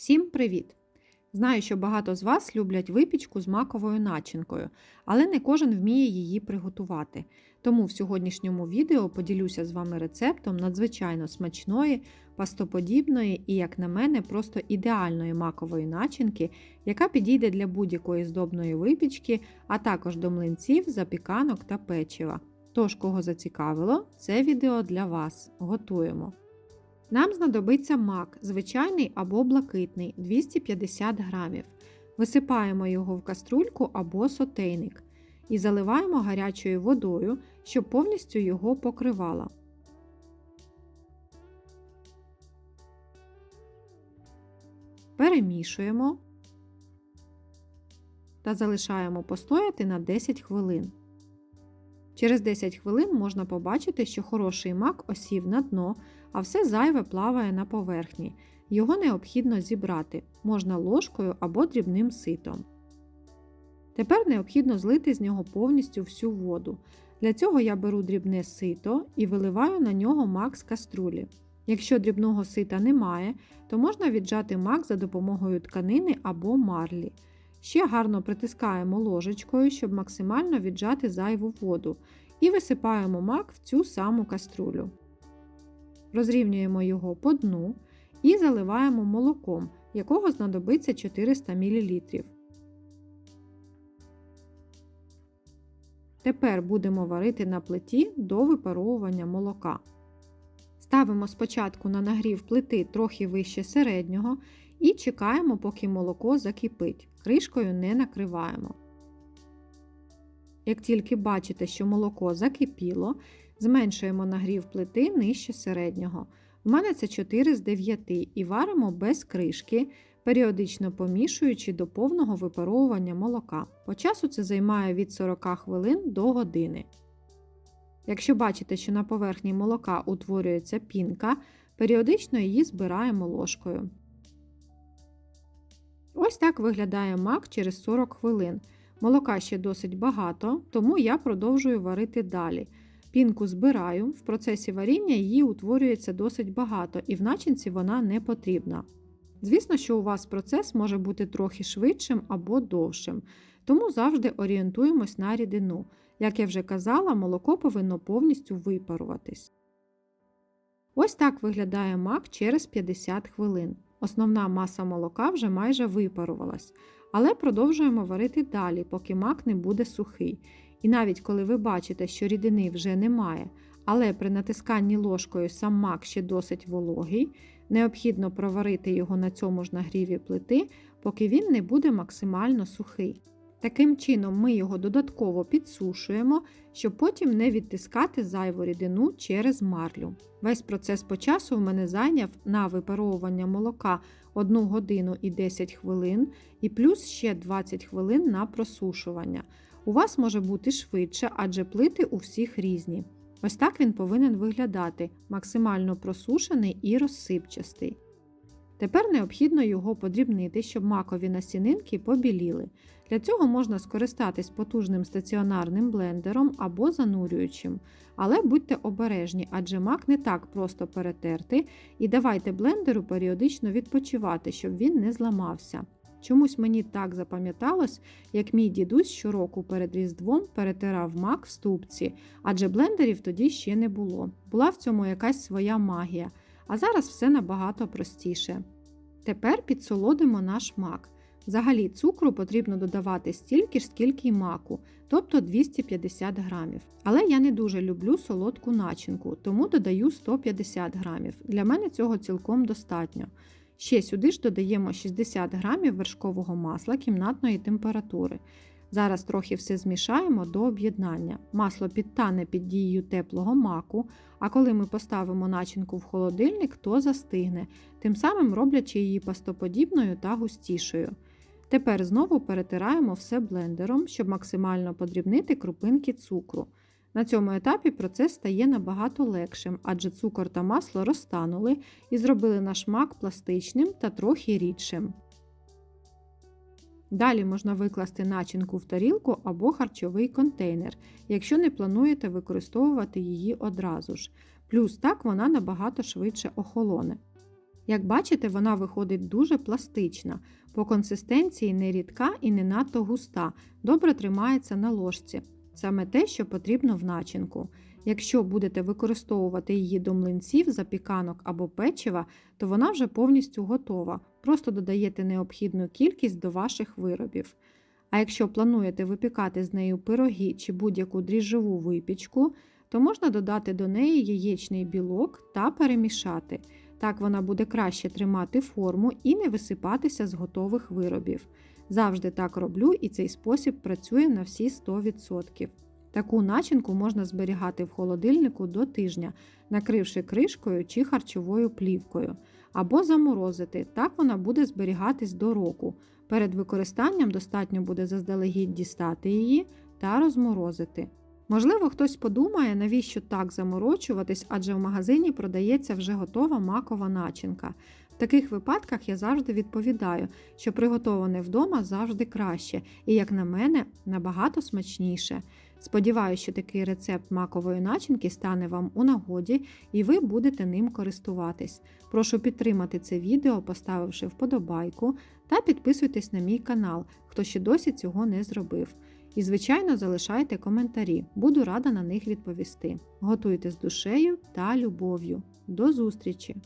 Всім привіт! Знаю, що багато з вас люблять випічку з маковою начинкою, але не кожен вміє її приготувати. Тому в сьогоднішньому відео поділюся з вами рецептом надзвичайно смачної, пастоподібної і, як на мене, просто ідеальної макової начинки, яка підійде для будь-якої здобної випічки, а також до млинців, запіканок та печива. Тож, кого зацікавило, це відео для вас. Готуємо! Нам знадобиться мак, звичайний або блакитний 250 грамів. Висипаємо його в каструльку або сотейник і заливаємо гарячою водою, щоб повністю його покривала. Перемішуємо та залишаємо постояти на 10 хвилин. Через 10 хвилин можна побачити, що хороший мак осів на дно, а все зайве плаває на поверхні. Його необхідно зібрати, можна ложкою або дрібним ситом. Тепер необхідно злити з нього повністю всю воду. Для цього я беру дрібне сито і виливаю на нього мак з каструлі. Якщо дрібного сита немає, то можна віджати мак за допомогою тканини або марлі. Ще гарно притискаємо ложечкою, щоб максимально віджати зайву воду, і висипаємо мак в цю саму каструлю. Розрівнюємо його по дну і заливаємо молоком, якого знадобиться 400 мл. Тепер будемо варити на плиті до випаровування молока. Ставимо спочатку на нагрів плити трохи вище середнього і чекаємо, поки молоко закипить. Кришкою не накриваємо. Як тільки бачите, що молоко закипіло, зменшуємо нагрів плити нижче середнього. У мене це 4 з 9 і варимо без кришки, періодично помішуючи до повного випаровування молока. По часу це займає від 40 хвилин до години. Якщо бачите, що на поверхні молока утворюється пінка, періодично її збираємо ложкою. Ось так виглядає мак через 40 хвилин. Молока ще досить багато, тому я продовжую варити далі. Пінку збираю, в процесі варіння її утворюється досить багато, і в начинці вона не потрібна. Звісно, що у вас процес може бути трохи швидшим або довшим, тому завжди орієнтуємось на рідину. Як я вже казала, молоко повинно повністю випаруватись. Ось так виглядає мак через 50 хвилин. Основна маса молока вже майже випарувалась, але продовжуємо варити далі, поки мак не буде сухий. І навіть коли ви бачите, що рідини вже немає, але при натисканні ложкою сам мак ще досить вологий, необхідно проварити його на цьому ж нагріві плити, поки він не буде максимально сухий. Таким чином ми його додатково підсушуємо, щоб потім не відтискати зайву рідину через марлю. Весь процес по часу в мене зайняв на випаровування молока 1 годину і 10 хвилин, і плюс ще 20 хвилин на просушування. У вас може бути швидше, адже плити у всіх різні. Ось так він повинен виглядати, максимально просушений і розсипчастий. Тепер необхідно його подрібнити, щоб макові насінинки побіліли. Для цього можна скористатись потужним стаціонарним блендером або занурюючим. Але будьте обережні, адже мак не так просто перетерти, і давайте блендеру періодично відпочивати, щоб він не зламався. Чомусь мені так запам'яталось, як мій дідусь щороку перед Різдвом перетирав мак в ступці, адже блендерів тоді ще не було. Була в цьому якась своя магія, а зараз все набагато простіше. Тепер підсолодимо наш мак. Взагалі цукру потрібно додавати стільки ж, скільки й маку, тобто 250 грамів. Але я не дуже люблю солодку начинку, тому додаю 150 грамів. Для мене цього цілком достатньо. Ще сюди ж додаємо 60 грамів вершкового масла кімнатної температури. Зараз трохи все змішаємо до об'єднання. Масло підтане під дією теплого маку, а коли ми поставимо начинку в холодильник, то застигне, тим самим роблячи її пастоподібною та густішою. Тепер знову перетираємо все блендером, щоб максимально подрібнити крупинки цукру. На цьому етапі процес стає набагато легшим, адже цукор та масло розтанули і зробили наш мак пластичним та трохи рідшим. Далі можна викласти начинку в тарілку або харчовий контейнер, якщо не плануєте використовувати її одразу ж. Плюс так вона набагато швидше охолоне. Як бачите, вона виходить дуже пластична, по консистенції не рідка і не надто густа, добре тримається на ложці. Саме те, що потрібно в начинку. Якщо будете використовувати її до млинців, запіканок або печива, то вона вже повністю готова. Просто додаєте необхідну кількість до ваших виробів. А якщо плануєте випікати з нею пироги чи будь-яку дріжджову випічку, то можна додати до неї яєчний білок та перемішати. Так вона буде краще тримати форму і не висипатися з готових виробів. Завжди так роблю, і цей спосіб працює на всі 100%. Таку начинку можна зберігати в холодильнику до тижня, накривши кришкою чи харчовою плівкою, або заморозити, так вона буде зберігатись до року. Перед використанням достатньо буде заздалегідь дістати її та розморозити. Можливо, хтось подумає, навіщо так заморочуватись, адже в магазині продається вже готова макова начинка. В таких випадках я завжди відповідаю, що приготоване вдома завжди краще і, як на мене, набагато смачніше. Сподіваюся, що такий рецепт макової начинки стане вам у нагоді і ви будете ним користуватись. Прошу підтримати це відео, поставивши вподобайку, та підписуйтесь на мій канал, хто ще досі цього не зробив. І, звичайно, залишайте коментарі, буду рада на них відповісти. Готуйте з душею та любов'ю. До зустрічі!